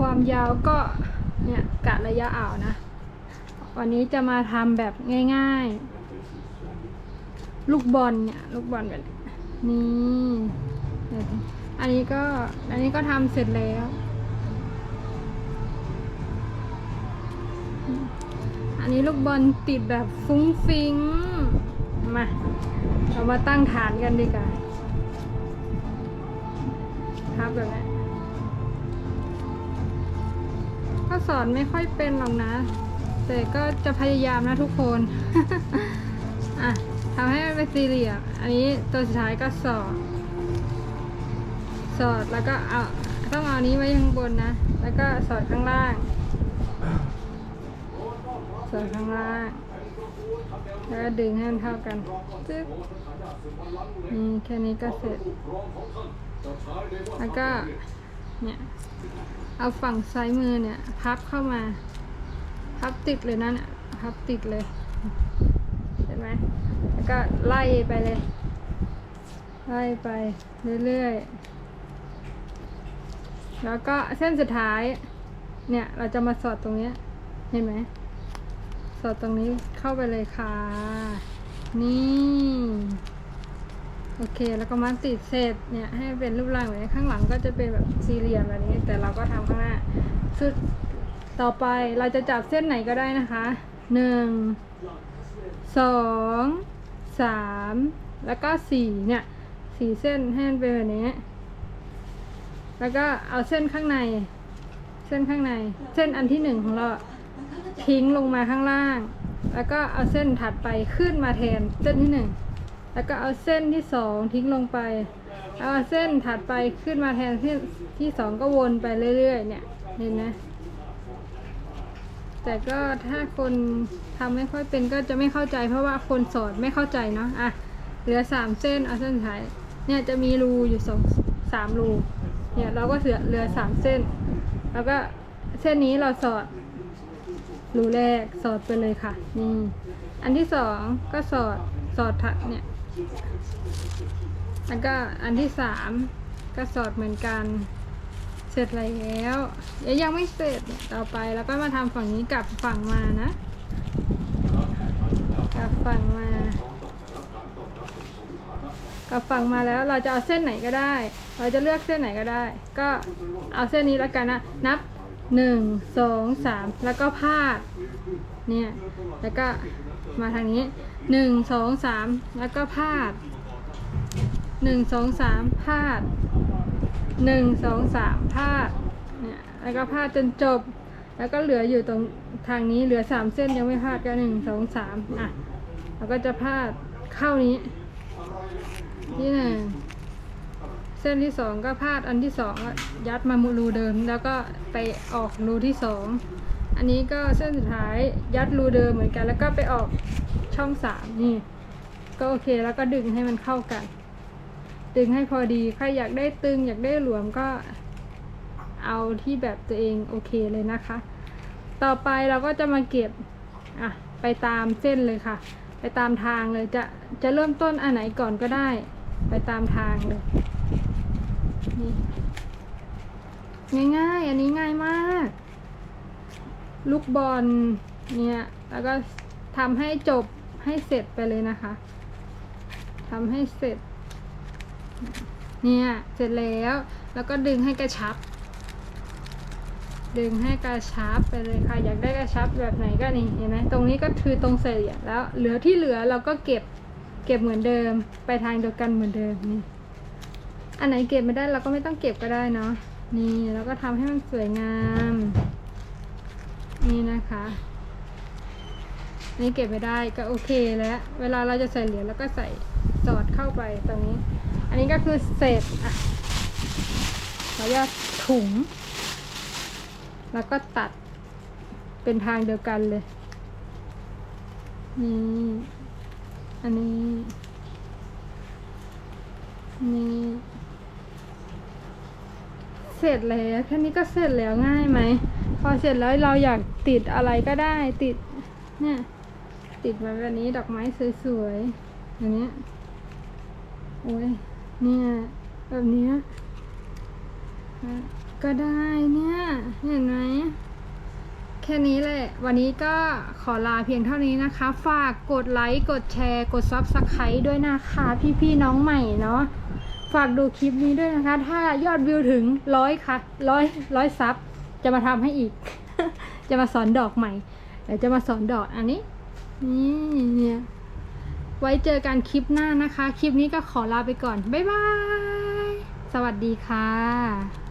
ความยาวก็เนี่ยกะระยะเอานะ วันนี้จะมาทำแบบง่าย ๆ ลูกบอลเนี่ยลูกบอลแบบนี้อันนี้ก็อันนี้ก็ทำเสร็จแล้ว อันนี้ลูกบอลติดแบบฟุ้งฟิ้งมาเรามาตั้งฐานกันดีกว่าครับแบบนี้ สอนไม่ค่อยเป็นหรอกนะ แต่ก็จะพยายามนะทุกคน อะทำให้มันเป็นสี่เหลี่ยม อันนี้ตัวสุดท้ายก็สอด สอดแล้วก็เอาต้องเอานี้ไว้ข้างบนนะ แล้วก็สอดข้างล่าง สอดข้างล่าง แล้วก็ดึงให้มันเท่ากันจึ๊บนี่แค่นี้ก็เสร็จ แล้วก็ เนี่ย เอาฝั่งซ้ายมือเนี่ย พับเข้ามา พับติดเลยนะเนี่ยพับติดเลย เห็นไหมแล้วก็ไล่ไปเลย ไล่ไปเรื่อยๆ แล้วก็เส้นสุดท้าย เนี่ยเราจะมาสอดตรงเนี้ย เห็นไหม สอดตรงนี้เข้าไปเลยค่ะ นี่ โอเค แล้วก็มาติดเสร็จเนี่ยให้เป็นรูปร่างแบบนี้ข้างหลังก็จะเป็นแบบสี่เหลี่ยมแบบนี้ แต่เราก็ทำข้างหน้าสุดต่อไปเราจะจับเส้นไหนก็ได้นะคะหนึ่งสองสามแล้วก็สี่เนี่ยสี่เส้นให้มันเป็นแบบนี้ แล้วก็เอาเส้นข้างใน เส้นข้างใน เส้นอันที่หนึ่งของเราทิ้งลงมาข้างล่าง แล้วก็เอาเส้นถัดไปขึ้นมาแทนเส้นที่หนึ่ง แล้วก็เอาเส้นที่สองทิ้งลงไป เอาเส้นถัดไปขึ้นมาแทนเส้นที่สองก็วนไปเรื่อยๆ เนี่ย เห็นไหมแต่ก็ถ้าคนทำไม่ค่อยเป็นก็จะไม่เข้าใจ เพราะว่าคนสอนไม่เข้าใจเนาะ อะ เหลือสามเส้นเอาเส้นสุดท้าย เนี่ยจะมีรูอยู่สองสามรู เนี่ยเราก็เหลือเหลือสามเส้น แล้วก็เส้นนี้เราสอดรูแรกสอดไปเลยค่ะ นี่ อันที่สองก็สอดสอดถัดเนี่ย แล้วก็อันที่สามก็สอดเหมือนกัน เสร็จแล้วเดี๋ยวยังไม่เสร็จเนี่ยต่อไปแล้วก็มาทำฝั่งนี้กลับฝั่งมานะกลับฝั่งมากลับฝั่งมาแล้วเราจะเอาเส้นไหนก็ได้ เราจะเลือกเส้นไหนก็ได้ ก็เอาเส้นนี้แล้วกันนะนับหนึ่งสองสามแล้วก็พาดเนี่ยแล้วก็มาทางนี้ หนึ่งสองสามแล้วก็พาดหนึ่งสองสามพาดหนึ่งสองสามพาดเนี่ยแล้วก็พาดจนจบ แล้วก็เหลืออยู่ตรงทางนี้เหลือสามเส้นยังไม่พาดก็หนึ่งสองสามอะแล้วก็จะพาดเข้านี้ ที่หนึ่งเส้นที่สองก็พาดอันที่สองยัดมามุรูเดิม แล้วก็ไปออกรูที่สอง อันนี้ก็เส้นสุดท้ายยัดรูเดิมเหมือนกัน แล้วก็ไปออกช่องสามนี่ ก็โอเคแล้วก็ดึงให้มันเข้ากัน ดึงให้พอดีใครอยากได้ตึงอยากได้หลวมก็เอาที่แบบตัวเองโอเคเลยนะคะ ต่อไปเราก็จะมาเก็บอะไปตามเส้นเลยค่ะ ไปตามทางเลยจะจะเริ่มต้นอันไหนก่อนก็ได้ ไปตามทางเลยนี่ง่ายๆ อันนี้ง่ายมาก ลูกบอลเนี่ยแล้วก็ทำให้จบให้เสร็จไปเลยนะคะทำให้เสร็จ เนี่ย เสร็จแล้ว แล้วก็ดึงให้กระชับ ดึงให้กระชับไปเลยค่ะ อยากได้กระชับแบบไหนก็นี่ เห็นไหมตรงนี้ก็คือตรงเสียแล้ว เหลือที่เหลือเราก็เก็บ เก็บเหมือนเดิม ไปทางเดียวกันเหมือนเดิมนี่ อันไหนเก็บไม่ได้เราก็ไม่ต้องเก็บก็ได้เนาะ นี่แล้วก็ทำให้มันสวยงาม นี่นะคะ นี่เก็บไม่ได้ก็โอเคแล้ว เวลาเราจะใส่เหรียญแล้วก็ใส่สอดเข้าไปตรงนี้ อันนี้ก็คือเศษอะเราจะถุง แล้วก็ตัดเป็นทางเดียวกันเลยนี่อันนี้ นี่ เสร็จแล้วแค่นี้ก็เสร็จแล้วง่ายไหม พอเสร็จแล้วเราอยากติดอะไรก็ได้ติดเนี่ยติดมาแบบนี้ดอกไม้สวยๆอย่างเนี้ยโอ้ยเนี่ยแบบเนี้ยนะก็ได้เนี่ย เห็นไหมแค่นี้แหละ วันนี้ก็ขอลาเพียงเท่านี้นะคะ ฝากกดไลค์กดแชร์กด Subscribe ด้วยนะคะพี่ๆน้องใหม่เนาะฝากดูคลิปนี้ด้วยนะคะ ถ้ายอดวิวถึงร้อยค่ะร้อยร้อยซับ จะมาทำให้อีก จะมาสอนดอกใหม่เดี๋ยวจะมาสอนดอกอันนี้นี่เนี่ยไว้เจอกันคลิปหน้านะคะ คลิปนี้ก็ขอลาไปก่อน บ๊ายบาย สวัสดีค่ะ